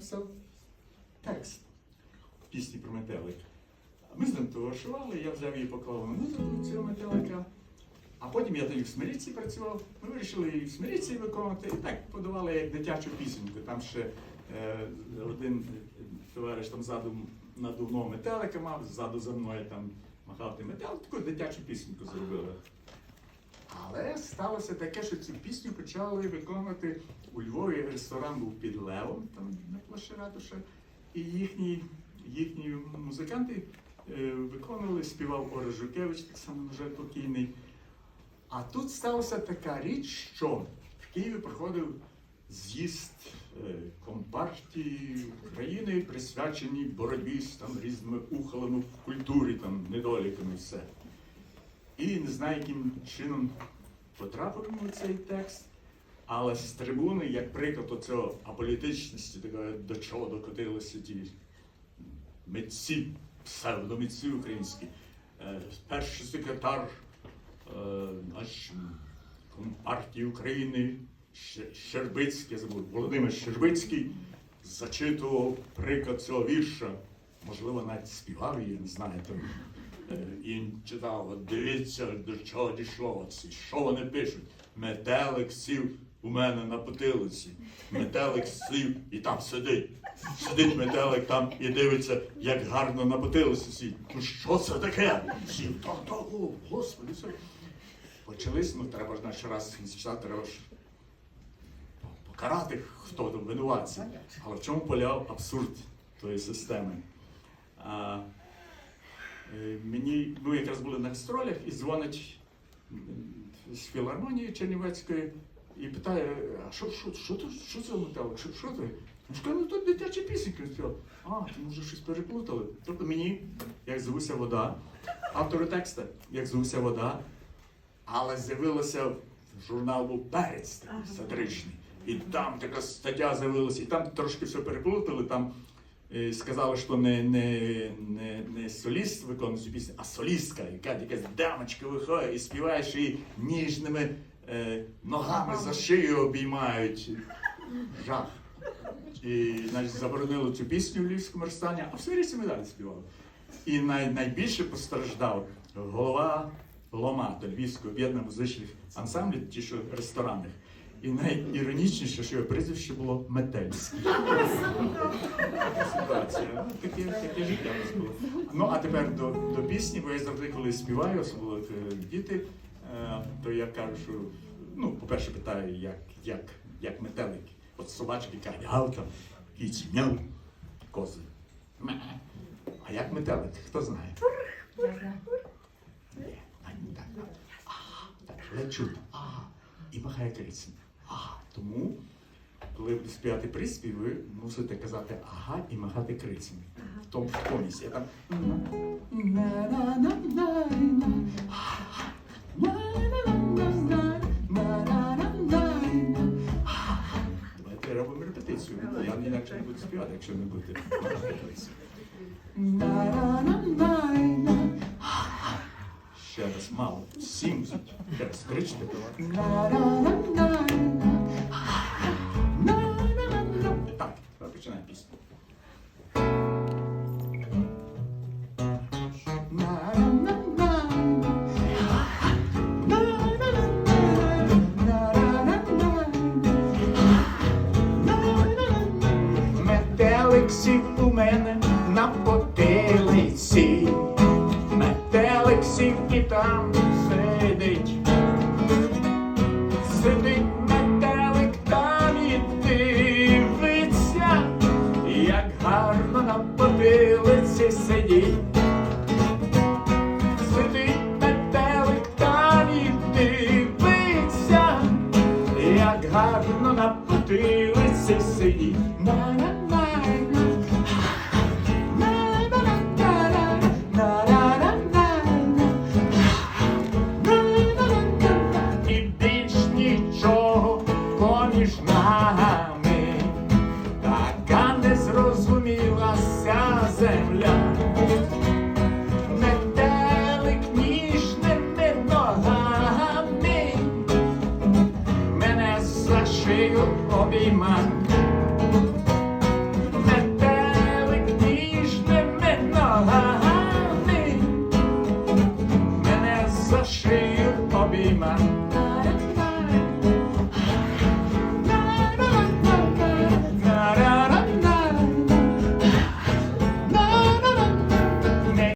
написав текст пісні про метелик. Ми з ним товаришували, я взяв її поклав на музику цього метелика. А потім я тоді в Смиріці працював. Ми вирішили її в Смиріці виконувати і так подавали як дитячу пісеньку. Там ще е, один товариш там ззаду надувного метелика мав, ззаду за мною там махав тим метелик, таку дитячу пісеньку зробили. Але сталося таке, що цю пісню почали виконувати у Львові. Ресторан був під Левом, там на площі Ратуша, і їхні, їхні музиканти е, виконували, співав Ора Жукевич, так само, на жаль, покійний. А тут сталася така річ, що в Києві проходив з'їзд е, Компартії України, присвячений боротьбі з там різними ухилами в культурі, там недоліками все. І не знаю, яким чином потрапив йому цей текст, але з трибуни, як приклад оцього аполітичності, такої, до чого докотилися ті митці, псевдомитці українські, Е, перший секретар е, наш Компартії України Щербицький, я забув, Володимир Щербицький зачитував приклад цього вірша. Можливо, навіть співав її, не знаю. І він читав, от дивіться, до чого дійшло. Що вони пишуть? Метелик сів у мене на потилиці. Метелик сів і там сидить. Сидить метелик там і дивиться, як гарно на потилиці сидить. Ну що це таке? Сів, то, о, господи, це. Почались, ну треба ж наш раз спочатку треба ж покарати, хто там винуватця. Але в чому полягав абсурд тої системи? А, е, мені, ми якраз були на гастролях і дзвонить з філармонії Чернівецької і питає, а що, що, що, що це металик? Що, що це? Ну, скажу, ну тут дитячі пісеньки. А, то може щось переплутали. Тобто мені, як звуся вода, автору текста, як звуся вода, але з'явилося журнал був перець такий сатиричний. І там така стаття з'явилася, і там трошки все переплутали. Там е, сказали, що не, не, не, не соліст виконує цю пісню, а солістка, яка якась дамочка виходить і співає, що її ніжними е, ногами за шию обіймають. Жах. І значить, заборонили цю пісню в Львівському розстані, а в Свиріці ми далі співали. І най, найбільше постраждав голова Ломато, Львівського об'єднання музичних ансамблів, ті, що ресторанних. І найіронічніше, що його прізвище було Метельський. Ситуація. Таке, таке життя у нас було. Ну, а тепер до, до пісні, бо я завжди, коли співаю, особливо е, діти, е, то я кажу, що, ну, по-перше, питаю, як, як, як метелики. От собачки кажуть, гав там, кіці, мяу, кози. А як метелик, хто знає? Ні, а так. Чути. І махає крицем. Тому, коли ви співати приспів, ви мусите казати ага і махати крицем. В тому в тонісі. Я там. Давайте робимо репетицію. Я інакше не буду співати, якщо не будете махати крицем. Ще раз мало. Сім. Ще між нами, така не зрозумілася земля, не телик ніжними ногами, мене за шию обійма. За шию обійма